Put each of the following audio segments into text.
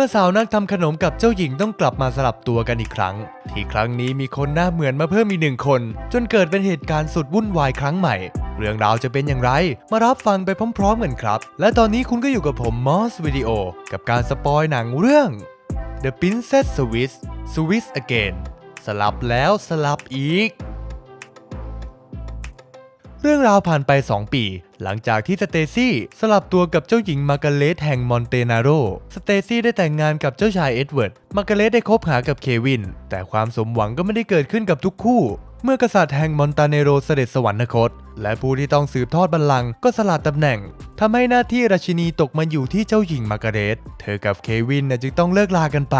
มื่อสาวนักทำขนมกับเจ้าหญิงต้องกลับมาสลับตัวกันอีกครั้ง ที่ครั้งนี้มีคนหน้าเหมือนมาเพิ่มอีกหนึ่งคน จนเกิดเป็นเหตุการณ์สุดวุ่นวายครั้งใหม่ เรื่องราวจะเป็นอย่างไร มารับฟังไปพร้อมๆกันครับ และตอนนี้คุณก็อยู่กับผมมอสวิดีโอกับการสปอยหนังเรื่อง The Princess Swiss Swiss Again สลับแล้วสลับอีก เรื่องราวผ่านไป 2 ปี หลังจากที่สเตซี่สลับตัวกับเจ้าหญิงมาร์กาเร็ตแห่งมอนเตนาโร สเตซี่ได้แต่งงานกับเจ้าชายเอ็ดเวิร์ด มาร์กาเร็ตได้คบหากับเควิน แต่ความสมหวังก็ไม่ได้เกิดขึ้นกับทุกคู่ เมื่อกษัตริย์แห่งมอนตาเนโรเสด็จสวรรคต และผู้ที่ต้องสืบทอดบัลลังก์ก็สละตำแหน่งทำให้หน้าที่ราชินีตกมาอยู่ที่เจ้าหญิงมาร์กาเร็ต เธอกับเควินจึงต้องเลิกลากันไป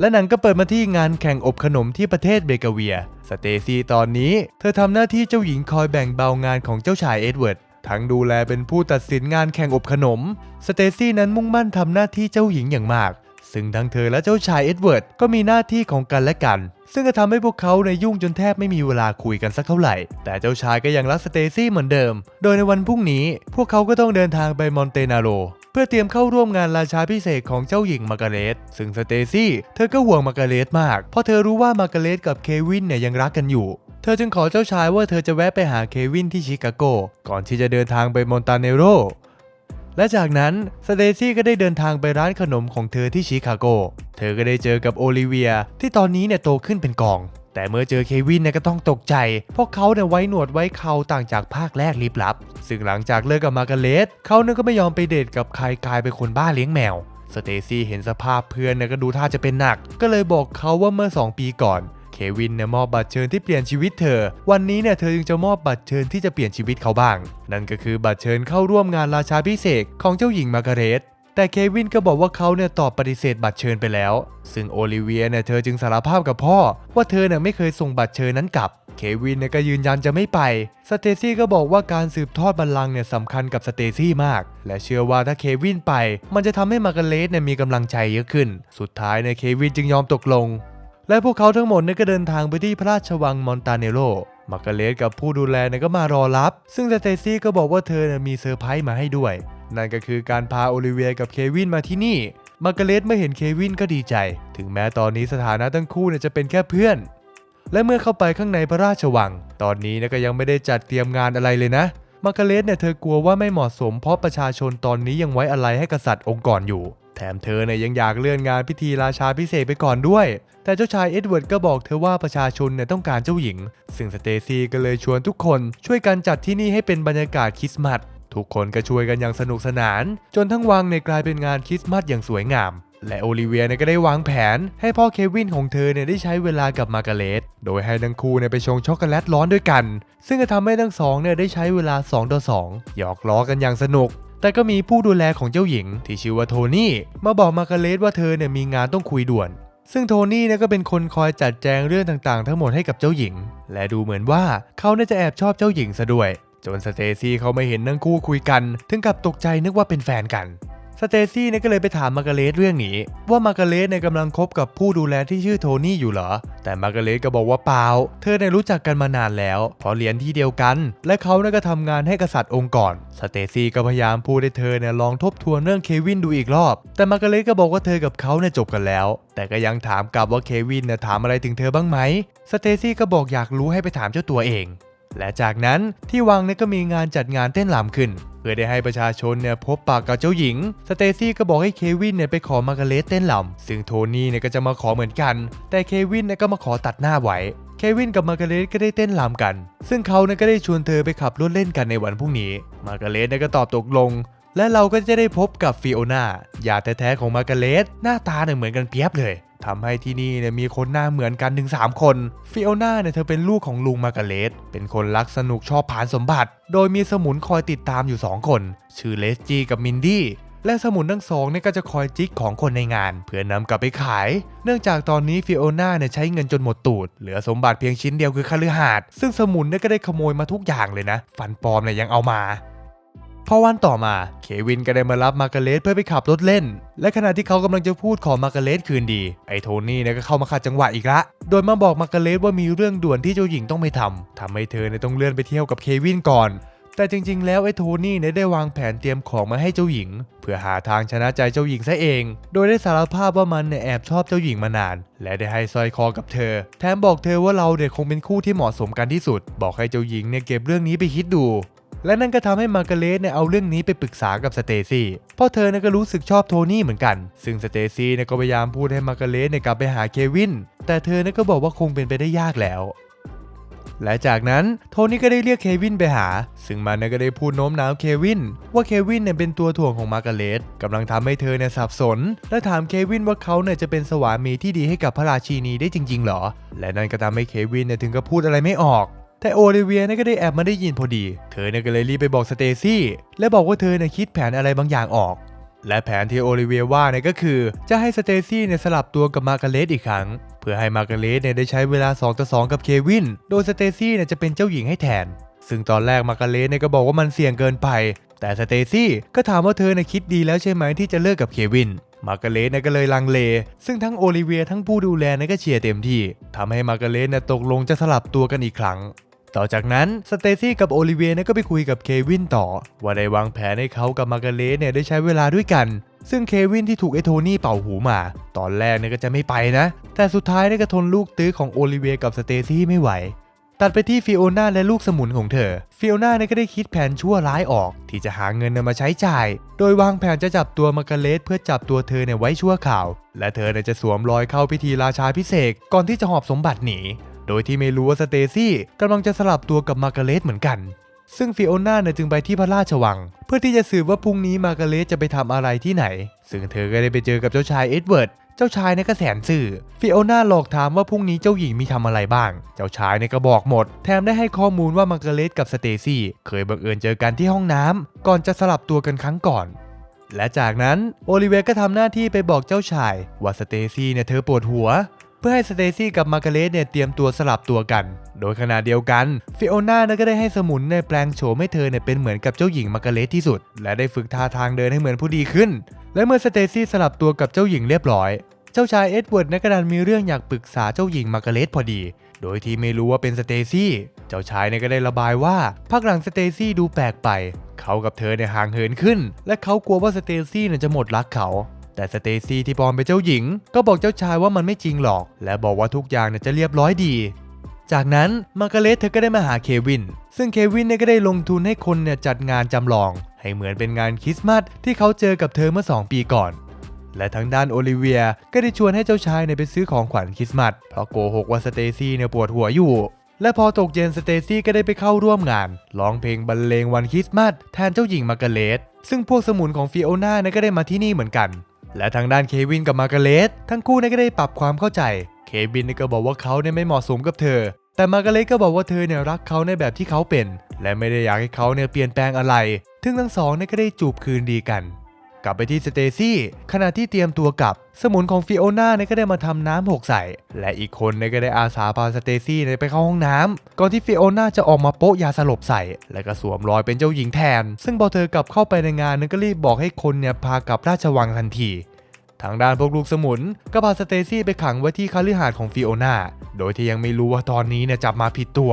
และหนังก็เปิดมาที่งานแข่งอบขนมที่ประเทศเบเกเวีย สเตซี่ตอนนี้ เธอทำหน้าที่เจ้าหญิงคอยแบ่งเบางานของเจ้าชายเอ็ดเวิร์ด ทั้งดูแลเป็นผู้ตัดสินงานแข่งอบขนม สเตซี่นั้นมุ่งมั่นทำหน้าที่เจ้าหญิงอย่างมาก ซึ่งทั้งเธอและเจ้าชายเอ็ดเวิร์ดก็มีหน้าที่ของกันและกัน ซึ่งก็ทำให้พวกเขาในยุ่งจนแทบไม่มีเวลาคุยกันสักเท่าไหร่ แต่เจ้าชายก็ยังรักสเตซี่เหมือนเดิม โดยในวันพรุ่งนี้ พวกเขาก็ต้องเดินทางไปมอนเตนาโรเพื่อเตรียมเข้าร่วมงานราชาพิเศษของเจ้าหญิงมาร์กาเร็ตซึ่งสเตซี่เธอก็ห่วงมาร์กาเร็ตมาก เพราะเธอรู้ว่ามาร์กาเร็ตกับเควินเนี่ยยังรักกันอยู่เธอจึงขอเจ้าชายว่าเธอจะแวะไปหาเควินที่ชิคาโก ก่อนที่จะเดินทางไปมอนตาเนโร และจากนั้นสเตซี่ก็ได้เดินทางไปร้านขนมของเธอที่ชิคาโก เธอก็ได้เจอกับโอลิเวียที่ตอนนี้เนี่ยโตขึ้นเป็นกอง แต่เมื่อเจอเควินเนี่ยก็ต้องตกใจเพราะเขาเนี่ยไว้หนวดไว้เขาต่างจากภาคแรกลิบลับ ซึ่งหลังจากเลิกกับมาร์กาเร็ตเขาเนี่ยก็ไม่ยอมไปเดทกับใครกลายเป็นคนบ้าเลี้ยงแมวสเตซี่เห็นสภาพเพื่อนเนี่ยก็ดูท่าจะเป็นหนัก ก็เลยบอกเขาว่าเมื่อ 2 ปีก่อน เควินเนี่ยมอบบัตรเชิญที่เปลี่ยนชีวิตเธอ วันนี้เนี่ยเธอจึงจะมอบบัตรเชิญที่จะเปลี่ยนชีวิตเขาบ้าง นั่นก็คือบัตรเชิญเข้าร่วมงานราชาพิเศษของเจ้าหญิงมากาเร็ตแต่เควินก็บอกว่าเขาเนี่ยตอบปฏิเสธบัตรเชิญไปแล้ว ซึ่งโอลิเวียเนี่ยเธอจึงสารภาพกับพ่อ ว่าเธอเนี่ยไม่เคยส่งบัตรเชิญนั้นกลับ เควินเนี่ยก็ยืนยันจะไม่ไป สเตซี่ก็บอกว่าการสืบทอดบัลลังก์เนี่ยสำคัญกับสเตซี่มาก และเชื่อว่าถ้าเควินไป มันจะทำให้มาร์กาเร็ตเนี่ยมีกำลังใจเยอะขึ้น สุดท้ายเนี่ยเควินจึงยอมตกลง และพวกเขาทั้งหมดเนี่ยก็เดินทางไปที่พระราชวังมอนตาเนโรมาร์กาเร็ตกับผู้ดูแลเนี่ยก็มารอรับ ซึ่งสเตซี่ก็บอกว่าเธอเนี่ยมีเซอร์ไพรส์มาให้ด้วย นั่นก็คือการพาโอลิเวียกับเควินมาที่นี่ มาร์กาเร็ตเมื่อเห็นเควินก็ดีใจ ถึงแม้ตอนนี้สถานะทั้งคู่เนี่ยจะเป็นแค่เพื่อน และเมื่อเข้าไปข้างในพระราชวัง ตอนนี้นี่ยก็ยังไม่ได้จัดเตรียมงานอะไรเลยนะ มาร์กาเร็ตเนี่ยเธอกลัวว่าไม่เหมาะสมเพราะประชาชนตอนนี้ยังไว้อะไรให้กษัตริย์องค์ก่อนอยู่ แถมเธอเนี่ยยังอยากเลื่อนงานพิธีราชาพิเศษไปก่อนด้วย แต่เจ้าชายเอ็ดเวิร์ดก็บอกเธอว่าประชาชนเนี่ยต้องการเจ้าหญิง ซึ่งสเตซี่ก็เลยชวนทุกคนช่วยกันจัดที่นี่ให้เป็นบรรยากาศคริสต์มาสทุกคนก็ช่วยกันอย่างสนุกสนาน จนทั้งวังเนี่ยกลายเป็นงานคริสต์มาสอย่างสวยงาม และโอลิเวียเนี่ยก็ได้วางแผน ให้พ่อเควินของเธอเนี่ยได้ใช้เวลากับมาร์กาเร็ตโดยให้ทั้งคู่เนี่ยไปชงช็อกโกแลตร้อนด้วยกัน ซึ่งจะทำให้ทั้งสองเนี่ยได้ใช้เวลา2ต่อ2หยอกล้อกันอย่างสนุก แต่ก็มีผู้ดูแลของเจ้าหญิง ที่ชื่อว่าโทนี่มาบอกมาร์กาเร็ตว่าเธอเนี่ยมีงานต้องคุยด่วน ซึ่งโทนี่เนี่ยก็เป็นคนคอยจัดแจงเรื่องต่างๆ ทั้งหมดให้กับเจ้าหญิง และดูเหมือนว่าเขาเนี่ยจะแอบชอบเจ้าหญิงซะด้วย จนสเตซี่เขาไม่เห็นทั้งคู่คุยกัน ถึงกับตกใจนึกว่าเป็นแฟนกัน สเตซี่เนี่ยก็เลยไปถามมาร์กาเร็ตเรื่องนี้ ว่ามาร์กาเร็ตเนี่ยกำลังคบกับผู้ดูแลที่ชื่อโทนี่อยู่เหรอ แต่มาร์กาเร็ตก็บอกว่าเปล่า เธอเนี่ยรู้จักกันมานานแล้ว เพราะเรียนที่เดียวกัน และเขาเนี่ยก็ทำงานให้กษัตริย์องค์ก่อน สเตซี่ก็พยายามพูดให้เธอเนี่ยลองทบทวนเรื่องเควินดูอีกรอบ แต่มาร์กาเร็ตก็บอกว่าเธอกับเขาเนี่ยจบกันแล้ว แต่ก็ยังถามกลับว่าเควินเนี่ยถามอะไรถึงเธอบ้างไหม สเตซี่ก็บอกอยากรู้ให้ไปถามเจ้าตัวเอง และจากนั้นที่วังเนี่ยก็มีงานจัดงานเต้นรำขึ้น เพื่อได้ให้ประชาชนเนี่ยพบปากกับเจ้าหญิง สเตซี่ก็บอกให้เควินเนี่ยไปขอมาร์กาเร็ตเต้นรำซึ่งโทนี่เนี่ยก็จะมาขอเหมือนกัน แต่เควินเนี่ยก็มาขอตัดหน้าไว้เควินกับมาร์กาเร็ตก็ได้เต้นรำกัน ซึ่งเขาเนี่ยก็ได้ชวนเธอไปขับรถเล่นกันในวันพรุ่งนี้ มาร์กาเร็ตเนี่ยก็ตอบตกลง และเราก็จะได้พบกับฟิโอนาญาติแท้ๆของมาร์กาเร็ตหน้าตาเนี่ยเหมือนกันเปียบเลยทำให้ที่นี่เนี่ยมีคนหน้าเหมือนกันถึง3คนฟิโอนาเนี่ยเธอเป็นลูกของลุงมาร์กาเร็ตเป็นคนรักสนุกชอบผานสมบัติ โดยมีสมุนคอยติดตามอยู่ 2 คน ชื่อเลสจีกับมินดี้และสมุนทั้งสองเนี่ยก็จะคอยจิกของคนในงาน เพื่อนำกลับไปขาย เนื่องจากตอนนี้ฟิโอนาเนี่ยใช้เงินจนหมดตูด เหลือสมบัติเพียงชิ้นเดียวคือคฤหาสน์ซึ่งสมุนเนี่ยก็ได้ขโมยมาทุกอย่างเลยนะ ฟันปลอมเนี่ยยังเอามา พอวันต่อมาเควินก็ได้มารับมาร์กาเร็ตเพื่อไปขับรถเล่น และขณะที่เขากำลังจะพูดขอมาร์กาเร็ตคืนดี ไอ้โทนี่เนี่ยก็เข้ามาขัดจังหวะอีกละ โดยมาบอกมาร์กาเร็ตว่ามีเรื่องด่วนที่เจ้าหญิงต้องไปทำทำให้เธอเนี่ยต้องเลื่อนไปเที่ยวกับเควินก่อน แต่จริง ๆ แล้วไอ้โทนี่เนี่ยได้วางแผนเตรียมของมาให้เจ้าหญิง เพื่อหาทางชนะใจเจ้าหญิงซะเอง โดยได้สารภาพว่ามันเนี่ยแอบชอบเจ้าหญิงมานาน และได้ให้สร้อยคอกับเธอ แถมบอกเธอว่าเราเด็กคงเป็นคู่ที่เหมาะสมกันที่สุด บอกให้เจ้าหญิงเนี่ยเก็บเรื่องนี้ไปคิดดู และนั่นก็ทำให้มาร์กาเร็ตเนี่ยเอาเรื่องนี้ไปปรึกษากับสเตซี่เพราะเธอเนี่ยก็รู้สึกชอบโทนี่เหมือนกัน ซึ่งสเตซี่เนี่ยก็พยายามพูดให้มาร์กาเร็ตเนี่ยกลับไปหาเควิน แต่เธอเนี่ยก็บอกว่าคงเป็นไปได้ยากแล้วและจากนั้นโทนี่ก็ได้เรียกเควินไปหา ซึ่งมันเนี่ยก็ได้พูดโน้มน้าวเควิน ว่าเควินเนี่ยเป็นตัวถ่วงของมาร์กาเร็ตกำลังทำให้เธอเนี่ยสับสน และถามเควินว่าเขาเนี่ยจะเป็นสวามีที่ดีให้กับพระราชินีได้จริงๆหรอ และนั่นก็ทำให้เควินเนี่ยถึงกับพูดอะไรไม่ออก แต่โอลิเวียเนี่ยก็ได้แอบมาได้ยินพอดี เธอเนี่ยก็เลยรีบไปบอกสเตซี่และบอกว่าเธอเนี่ยคิดแผนอะไรบางอย่างออก และแผนที่โอลิเวียว่าเนี่ยก็คือ จะให้สเตซี่เนี่ยสลับตัวกับมาร์กาเร็ตอีกครั้ง เพื่อให้มาร์กาเร็ตเนี่ยได้ใช้เวลา2ต่อ2กับเควิน โดยสเตซี่เนี่ยจะเป็นเจ้าหญิงให้แทน ซึ่งตอนแรกมาร์กาเร็ตเนี่ยก็บอกว่ามันเสี่ยงเกินไป แต่สเตซี่ก็ถามว่าเธอเนี่ยคิดดีแล้วใช่ไหมที่จะเลิกกับเควินมาร์กาเร็ตเนี่ยก็เลยลังเล ซึ่งทั้งโอลิเวียทั้งผู้ดูแลเนี่ยก็เชียร์เต็มที่ทำให้มาร์กาเร็ตเนี่ยตกลงจะสลับตัวกันอีกครั้ง ต่อจากนั้นสเตซี่กับโอลิเวียเนี่ยก็ไปคุยกับเควินต่อ ว่าได้วางแผนให้เขากับมาร์กาเรตเนี่ยได้ใช้เวลาด้วยกัน ซึ่งเควินที่ถูกไอโทนี่เป่าหูมา ตอนแรกเนี่ยก็จะไม่ไปนะ แต่สุดท้ายเนี่ยก็ทนลูกตื้อของโอลิเวียกับสเตซี่ไม่ไหวตัดไปที่ฟิโอนาและลูกสมุนของเธอ ฟิโอนาเนี่ยก็ได้คิดแผนชั่วร้ายออก ที่จะหาเงินนำมาใช้จ่าย โดยวางแผนจะจับตัวมาร์กาเร็ตเพื่อจับตัวเธอเนี่ยไว้ชั่วข่าว และเธอเนี่ยจะสวมรอยเข้าพิธีราชาพิเศษก่อนที่จะหอบสมบัติหนี โดยที่ไม่รู้ว่าสเตซี่กำลังจะสลับตัวกับมาร์กาเร็ตเหมือนกัน ซึ่งฟิโอน่าเนี่ยจึงไปที่พระราชวัง เพื่อที่จะสืบว่าพรุ่งนี้มาร์กาเร็ตจะไปทำอะไรที่ไหน ซึ่งเธอก็ได้ไปเจอกับเจ้าชายเอ็ดเวิร์ดเจ้าชายเนี่ยก็แสนซื่อ ฟิโอน่าหลอกถามว่าพรุ่งนี้เจ้าหญิงมีทำอะไรบ้าง เจ้าชายเนี่ยก็บอกหมด แถมได้ให้ข้อมูลว่ามาร์กาเร็ตกับสเตซี่ เคยบังเอิญเจอกันที่ห้องน้ำก่อนจะสลับตัวกันครั้งก่อน และจากนั้นโอลิเวียก็ทำหน้าที่ไปบอกเจ้าชาย ว่าสเตซี่เนี่ยเธอปวดหัว เพื่อให้สเตซี่กับมาร์กาเร็ตเนี่ยเตรียมตัวสลับตัวกัน โดยขณะเดียวกันฟิโอนาเนี่ยก็ได้ให้สมุนในแปลงโฉมให้เธอเนี่ยเป็นเหมือนกับเจ้าหญิงมาร์กาเร็ตที่สุด และได้ฝึกท่าทางเดินให้เหมือนผู้ดีขึ้น และเมื่อสเตซี่สลับตัวกับเจ้าหญิงเรียบร้อย เจ้าชายเอ็ดเวิร์ดเนี่ยก็ดันมีเรื่องอยากปรึกษาเจ้าหญิงมาร์กาเร็ตพอดี โดยที่ไม่รู้ว่าเป็นสเตซี่ เจ้าชายเนี่ยก็ได้ระบายว่าพักหลังสเตซี่ดูแปลกไป เขากับเธอเนี่ยห่างเหินขึ้น และเขากลัวว่าสเตซี่เนี่ยจะหมดรักเขา แต่สเตซี่ที่ปลอมเป็นเจ้าหญิง ก็บอกเจ้าชายว่ามันไม่จริงหรอก และบอกว่าทุกอย่างเนี่ยจะเรียบร้อยดี จากนั้นมาร์กาเร็ตเธอก็ได้มาหาเควิน ซึ่งเควินเนี่ยก็ได้ลงทุนให้คนเนี่ยจัดงานจำลอง ให้เหมือนเป็นงานคริสต์มาสที่เขาเจอกับเธอเมื่อ 2 ปีก่อนและทางด้านโอลิเวียก็ได้ชวนให้เจ้าชายเนี่ยไปซื้อของขวัญคริสต์มาสเพราะโกหกว่าสเตซี่เนี่ยปวดหัวอยู่ และพอตกเย็นสเตซี่ก็ได้ไปเข้าร่วมงานร้องเพลงบรรเลงวันคริสต์มาสแทนเจ้าหญิงมาร์กาเร็ตซึ่งพวกสมุนของฟิโอนาเนี่ยก็ได้มาที่นี่เหมือนกัน และทางด้านเควินกับมาร์กาเร็ตทั้งคู่เนี่ยก็ได้ปรับความเข้าใจ เควินเนี่ยก็บอกว่าเขาเนี่ยไม่เหมาะสมกับเธอ แต่มาร์กาเร็ตก็บอกว่าเธอเนี่ยรักเขาในแบบที่เขาเป็น และไม่ได้อยากให้เขาเนี่ยเปลี่ยนแปลงอะไรถึงทั้งสองเนี่ยก็ได้จูบคืนดีกัน กลับไปที่สเตซี่ขณะที่เตรียมตัวกลับ สมุนของฟิโอน่าเนี่ยก็ได้มาทำน้ำหกใส่ และอีกคนเนี่ยก็ได้อาสาพาสเตซี่เนี่ยไปเข้าห้องน้ำก่อนที่ฟิโอน่าจะออกมาโปะยาสลบใส่ และก็สวมรอยเป็นเจ้าหญิงแทน ซึ่งพอเธอกลับเข้าไปในงานนั้นก็รีบบอกให้คนเนี่ยพากลับราชวังทันทีทางด้านพวกลูกสมุนก็พาสเตซี่ไปขังไว้ที่คฤหาสน์ของฟิโอนาโดยที่ยังไม่รู้ว่าตอนนี้เนี่ยจับมาผิดตัว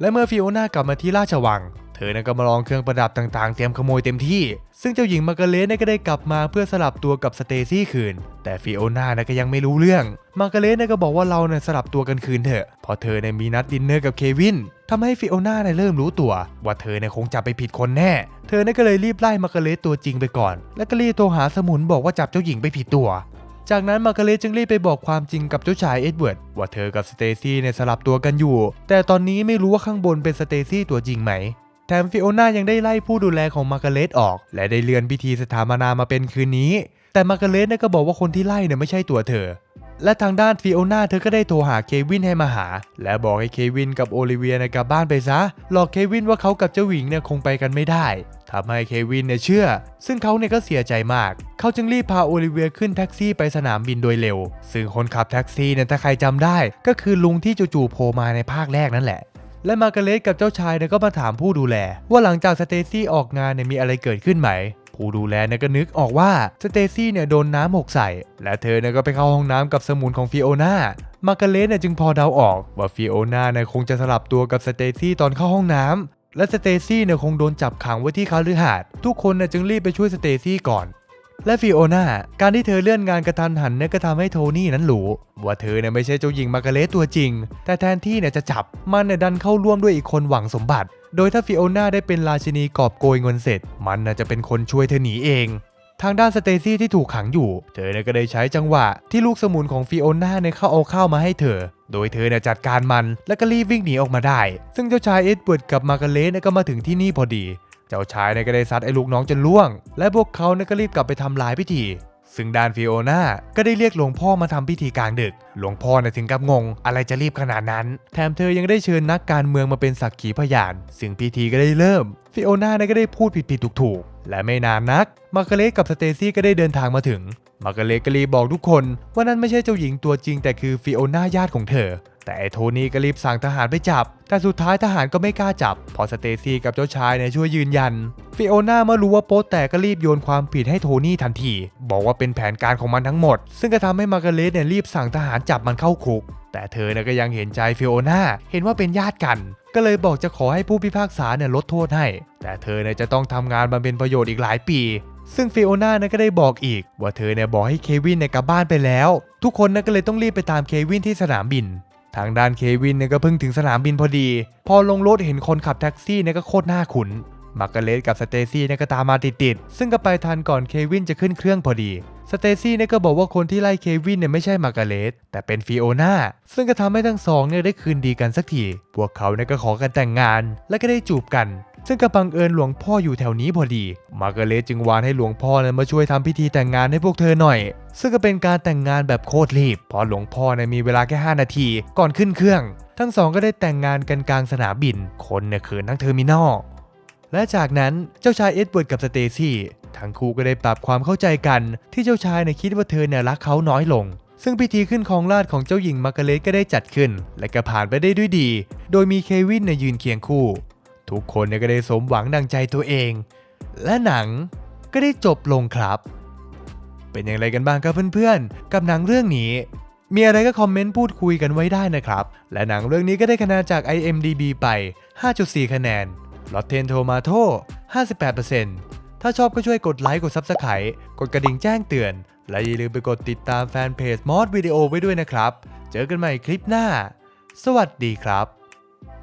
และเมื่อฟิโอนากลับมาที่ราชวัง ธอนั้นก็มาลองเครื่องประดับต่างๆ เตรียมขโมยเต็มที่ ซึ่งเจ้าหญิงมาร์กาเร็ตเนี่ยก็ได้กลับมาเพื่อสลับตัวกับสเตซี่คืน แต่ฟิโอนาเนี่ยก็ยังไม่รู้เรื่อง มาร์กาเร็ตเนี่ยก็บอกว่าเราเนี่ยสลับตัวกันคืนเถอะเพราะเธอเนี่ยมีนัดดินเนอร์กับเควินทำให้ฟิโอนาเนี่ยเริ่มรู้ตัว ว่าเธอเนี่ยคงจับไปผิดคนแน่ เธอเนี่ยก็เลยรีบไล่มาร์กาเร็ตตัวจริงไปก่อน แล้วก็รีบโทรหาสมุนบอกว่าจับเจ้าหญิงไปผิดตัวจากนั้นมาร์กาเร็ตจึงรีบไปบอกความจริงกับเจ้าชายเอ็ดเวิร์ดว่าเธอกับสเตซี่เนี่ยสลับตัวกันอยู่ แต่ตอนนี้ไม่รู้ว่าข้างบนเป็นสเตซี่ตัวจริงไหม แถมฟิโอนายังได้ไล่ผู้ดูแลของมาร์กาเร็ตออก และได้เลื่อนพิธีสถาปนามาเป็นคืนนี้ แต่มาร์กาเร็ตเนี่ยก็บอกว่าคนที่ไล่เนี่ยไม่ใช่ตัวเธอ และทางด้านฟิโอนาเธอก็ได้โทรหาเควินให้มาหา และบอกให้เควินกับโอลิเวียเนี่ยกลับบ้านไปซะ หลอกเควินว่าเขากับเจ้าหญิงเนี่ยคงไปกันไม่ได้ทำให้เควินเนี่ยเชื่อ ซึ่งเขาเนี่ยก็เสียใจมาก เขาจึงรีบพาโอลิเวียขึ้นแท็กซี่ไปสนามบินโดยเร็ว ซึ่งคนขับแท็กซี่เนี่ยถ้าใครจำได้ ก็คือลุงที่จู่ๆโผล่มาในภาคแรกนั่นแหละ และมาร์กาเร็ตกับเจ้าชายเนี่ยก็มาถามผู้ดูแล ว่าหลังจากสเตซี่ออกงานเนี่ยมีอะไรเกิดขึ้นไหม ผู้ดูแลเนี่ยก็นึกออกว่าสเตซี่เนี่ยโดนน้ำหกใส่ และเธอเนี่ยก็ไปเข้าห้องน้ำกับสมุนของฟิโอนามาร์กาเร็ตเนี่ยจึงพอเดาออกว่าฟิโอนาเนี่ยคงจะสลับตัวกับสเตซี่ตอนเข้าห้องน้ำและสเตซี่เนี่ยคงโดนจับขังไว้ที่คาลือหาด ทุกคนน่ะจึงรีบไปช่วยสเตซี่ก่อน และฟิโอนาการที่เธอเลื่อนงานกระทันหันเนี่ยก็ทำให้โทนี่นั้นรู้ว่าเธอเนี่ยไม่ใช่เจ้าหญิงมาร์กาเร็ตตัวจริง แต่แทนที่เนี่ยจะจับมันเนี่ยดันเข้าร่วมด้วยอีกคนหวังสมบัติ โดยถ้าฟิโอนาได้เป็นราชินีกอบโกยเงินเสร็จ มันน่ะจะเป็นคนช่วยเธอหนีเองทางด้านสเตซี่ที่ถูกขังอยู่ เธอเนี่ยก็ได้ใช้จังหวะที่ลูกสมุนของฟิโอนาเนี่ยเข้าเอาข้าวมาให้เธอ โดยเธอเนี่ยจัดการมันแล้วก็รีบวิ่งหนีออกมาได้ ซึ่งเจ้าชายเอ็ดเวิร์ดกับมาร์กาเร็ตเนี่ยก็มาถึงที่นี่พอดี เจ้าชายเนี่ยก็ได้ซัดไอ้ลูกน้องจนล่วง และพวกเขาเนี่ยก็รีบกลับไปทำลายพิธี ซึ่งด้านฟิโอนาก็ได้เรียกหลวงพ่อมาทำพิธีกลางดึก หลวงพ่อเนี่ยถึงกับงง อะไรจะรีบขนาดนั้น แถมเธอยังได้เชิญนักการเมืองมาเป็นสักขีพยาน ซึ่งพิธีก็ได้เริ่ม ฟิโอนาเนี่ยก็ได้พูดผิดๆถูกๆ และไม่นานนัก มาร์กาเรตกับสเตซี่ก็ได้เดินทางมาถึงมาร์กาเรตก็รีบบอกทุกคนว่านั่นไม่ใช่เจ้าหญิงตัวจริงแต่คือฟิโอนาญาติของเธอแต่ไอ้โทนี่ก็รีบสั่งทหารไปจับ แต่สุดท้ายทหารก็ไม่กล้าจับเพราะสเตซี่กับเจ้าชายเนี่ยช่วยยืนยัน ฟิโอนาเมื่อรู้ว่าโป๊แตกก็รีบโยนความผิดให้โทนี่ทันที บอกว่าเป็นแผนการของมันทั้งหมด ซึ่งก็ทำให้มาร์กาเร็ตเนี่ยรีบสั่งทหารจับมันเข้าคุก แต่เธอเนี่ยก็ยังเห็นใจฟิโอนาเห็นว่าเป็นญาติกัน ก็เลยบอกจะขอให้ผู้พิพากษาเนี่ยลดโทษให้ แต่เธอเนี่ยจะต้องทำงานบำเพ็ญประโยชน์อีกหลายปีซึ่งฟิโอนาเนี่ยก็ได้บอกอีก ว่าเธอเนี่ยบอกให้เควินเนี่ยกลับบ้านไปแล้ว ทุกคนเนี่ยก็เลยต้องรีบไปตามเควินที่สนามบิน ทางด้านเควินเนี่ยก็เพิ่งถึงสนามบินพอดี พอลงรถเห็นคนขับแท็กซี่เนี่ยก็โคตรน่าขุนมาร์กาเร็ตกับสเตซี่เนี่ยก็ตามมาติดๆซึ่งก็ไปทันก่อนเควินจะขึ้นเครื่องพอดีสเตซี่เนี่ยก็บอกว่าคนที่ไล่เควินเนี่ยไม่ใช่มาร์กาเร็ตแต่เป็นฟิโอนาซึ่งก็ทำให้ทั้งสองเนี่ยได้คืนดีกันสักทีพวกเขาเนี่ยก็ขอกันแต่งงาน และก็ได้จูบกัน ซึ่งก็บังเอิญหลวงพ่ออยู่แถวนี้พอดี มาร์กาเร็ตจึงวานให้หลวงพ่อเนี่ยมาช่วยทำพิธีแต่งงานให้พวกเธอหน่อย ซึ่งก็เป็นการแต่งงานแบบโคตรรีบ เพราะหลวงพ่อเนี่ยมีเวลาแค่ 5 นาที ก่อนขึ้นเครื่อง ทั้งสองก็ได้แต่งงานกันกลางสนามบิน คนเนี่ยเขินทั้งเทอร์มินอล และจากนั้นเจ้าชายเอ็ดเวิร์ดกับสเตซี่ทั้งคู่ก็ได้ปรับความเข้าใจกัน ที่เจ้าชายเนี่ยคิดว่าเธอเนี่ยรักเขาน้อยลงซึ่งพิธีขึ้นของราชของเจ้าหญิงมาร์กาเร็ตก็ได้จัดขึ้น และก็ผ่านไปได้ด้วยดี โดยมีเควินเนี่ยยืนเคียงคู่ ทุกคนเนี่ยก็ได้สมหวังดังใจตัวเอง และหนังก็ได้จบลงครับ เป็นอย่างไรกันบ้างครับเพื่อนๆ กับหนังเรื่องนี้ มีอะไรก็คอมเมนต์พูดคุยกันไว้ได้นะครับ และหนังเรื่องนี้ก็ได้คะแนนจาก IMDB ไป 5.4 คะแนน Rotten Tomato 58%ถ้าชอบก็ช่วยกดไลค์กด Subscribe กดกระดิ่งแจ้งเตือน และอย่าลืมไปกดติดตามแฟนเพจมอสวิดีโอไว้ด้วยนะครับ เจอกันใหม่คลิปหน้า สวัสดีครับ